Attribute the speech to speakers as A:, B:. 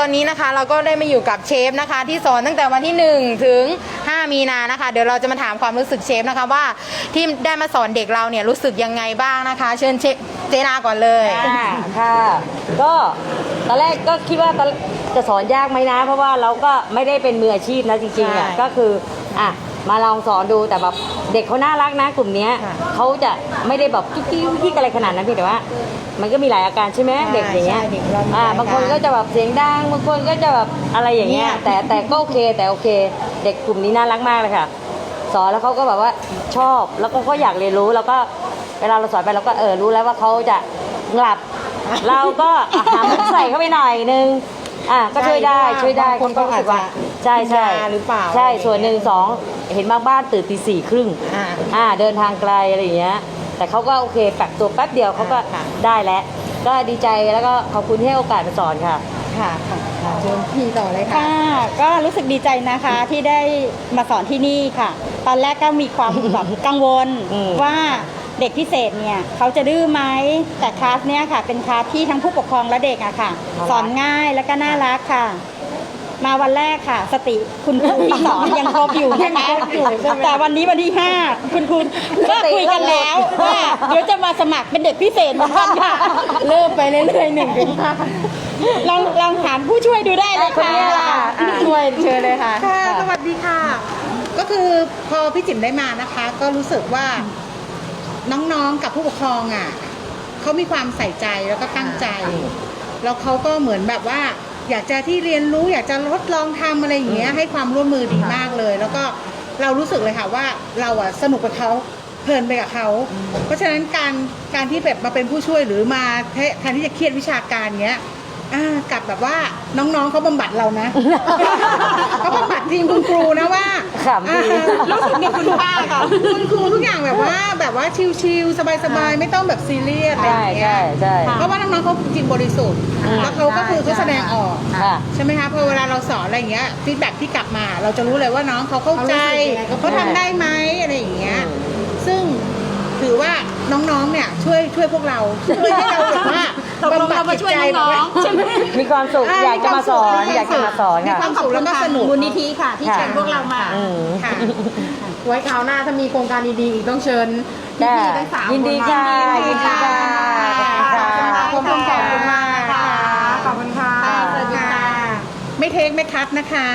A: ตอนนี้นะคะเราก็ได้มาอยู่กับเชฟนะคะ ที่สอนตั้งแต่วันที่ 1 ถึง 5 มีนานะคะ เดี๋ยวเราจะมาถามความรู้สึกเชฟนะคะว่าที่ได้มาสอนเด็กเราเนี่ยรู้สึกยังไงบ้างนะคะ เชิญเชฟเจนาก่อนเลย
B: ค่ะค่ะ ก็ตอนแรกก็คิดว่าตอนจะสอนยากไหมนะ เพราะว่าเราก็ไม่ได้เป็นมืออาชีพนะจริงๆอะ
A: ใช่
B: ก็คืออะ มาลองสอนดูแต่แบบเด็กเขาน่ารักนะกลุ่มเนี้ย
A: ค่ะ
B: เขาจะไม่ได้แบบกิ๊กกิ๊กกิ๊กอะไรขนาดนั้นเพียงแต่ว่า มันก็มีหลายอาการใช่ไหม
A: ใช่
B: เด็กอย่างเงี้ย
A: ใช่เด็กเรามีหลาย
B: อ่า
A: อาการ
B: บางคนก็จะแบบเสียงดังบางคนก็จะแบบอะไรอย่างเงี้ย
A: เนี่ย
B: แต่แต่ก็โอเคแต่โอเค เด็กกลุ่มนี้น่ารักมากเลยค่ะ สอนแล้วเขาก็แบบว่าชอบแล้วก็เขาอยากเรียนรู้แล้วก็เวลาเราสอนไปเราก็เออรู้แล้วว่าเขาจะหลับ เราก็อะหามุกใส่เข้าไปหน่อยนึงอะก็ช่วยได้
A: ใช่
B: ช่วยได้
A: บางคนก็อาจจะ
B: ใช่ใช่
A: กินยาหรือเปล่า
B: ใช่
A: อะไรอย่างเงี้ย
B: ส่วนหนึ่งสองเห็นบางบ้านตื่นตีสี่ครึ่ง
A: อ่า
B: อ่าเดินทางไกลอะไรอย่างเงี้ย แต่เขาก็โอเคแปรับตัวแป๊บเดียวเขาก็
A: ค่ะ
B: ได้แล้วก็ดีใจแล้วก็ขอบคุณที่ให้โอกาสมาสอนค่ะ
A: ค่ะ ค่ะค่ะเชิญพี่ต่อเลยค่ะ
C: ค่ะก็รู้สึกดีใจนะคะที่ได้มาสอนที่นี่ค่ะ ตอนแรกก็มีความ แบบกังวล
B: อืม
C: ว่าเด็กพิเศษเนี่ยเขาจะดื้อไหมแต่คลาสเนี้ยค่ะ เป็นคลาสที่ทั้งผู้ปกครองและเด็กอะค่ะสอนง่ายและก็น่ารักค่ะ มาวันแรกค่ะ สติคุณครูที่สอนยังครบอยู่
A: ยัง
C: นะคะ
A: ครบอยู่ใช่ไหม
C: แต่วันนี้วันที่ห้าคุณครูก็คุยกันแล้วว่าเดี๋ยวจะมาสมัครเป็นเด็กพิเศษเหมือนกันค่ะ
A: เริ่มไปเรื่อยๆหนึ่งถึงห้า
C: ลองลองถามผู้ช่วยดูได้เลย
B: คน
C: ค่ะ
B: นี้แหละค่ะ
A: อะช่วยเชิญเลยค่ะ
D: ค่ะสวัสดีค่ะ ก็คือพอพี่จิ๋มได้มานะคะ ก็รู้สึกว่าน้องๆกับผู้ปกครองอะเขามีความใส่ใจแล้วก็ตั้งใจ แล้วเขาก็เหมือนแบบว่า อยากจะที่เรียนรู้อยากจะทดลองทำอะไรอย่างเงี้ยให้ความร่วมมือดีมากเลย แล้วก็เรารู้สึกเลยค่ะว่าเราอะสนุกกับเขาเพลินไปกับเขา เพราะฉะนั้นการการที่แบบมาเป็นผู้ช่วยหรือมาแทแทนที่จะเครียดวิชาการเงี้ย อ่ากลับแบบว่าน้องๆเขาบำบัดเรานะ เขาบำบัดทีมคุณครูนะว่า
B: ขำดี
D: อ่ารู้สึกมีคุณค่าค่ะคุณครูทุกอย่างแบบว่าแบบว่าชิลๆสบายๆ ไม่ต้องแบบซีเรียสอะไรอ
B: ใช่
D: ย่างเงี้
B: ใช่
D: ย
B: ใช่
D: เพราะว่าน้องๆเขาจริงบริสุทธิ์
B: อืม
D: แล้วเขาก็คือเขาแสดงออก
B: ค่ะ
D: ใช่ไหมคะพอเวลาเราสอนอะไรอย่างเงี้ยฟีดแบ็ที่กลับมาเราจะรู้เลยว่าน้องเขาเข้าใจ
A: เขารู้สึกยังไง
D: เขาทำได้ไหมอะไรอย่างเงี้ยซึ่งถือว่าน้องๆเนี่ยช่วยช่วยพวกเราช่วยให้เราแบบว่า
C: ต กลงเรามาช่วยน้องๆใช่ไหม
B: มีความสุขอยากจะมาสอนอยากจะมาสอน
D: มี
B: ค่ะ
D: ความสุขแล้วก็สนุก
C: มูลนิธิค่ะ ที่
B: ค่ะ
C: เชิญพวกเรามา
B: อืม
D: ค่ะ
A: ไว้คราวหน้าถ้ามีโครงการดีๆอีกต้องเชิญ
B: ได้
A: พี่ๆทั้งสาม
B: ยินดี
A: มา
B: ค่ะยินดีค่ะขอบคุณค่ะ
A: ขอบคุณมากค่ะ ขอบคุณค่ะ
D: สวัสดีค่ะ ไม่เทคไม่คัดนะคะ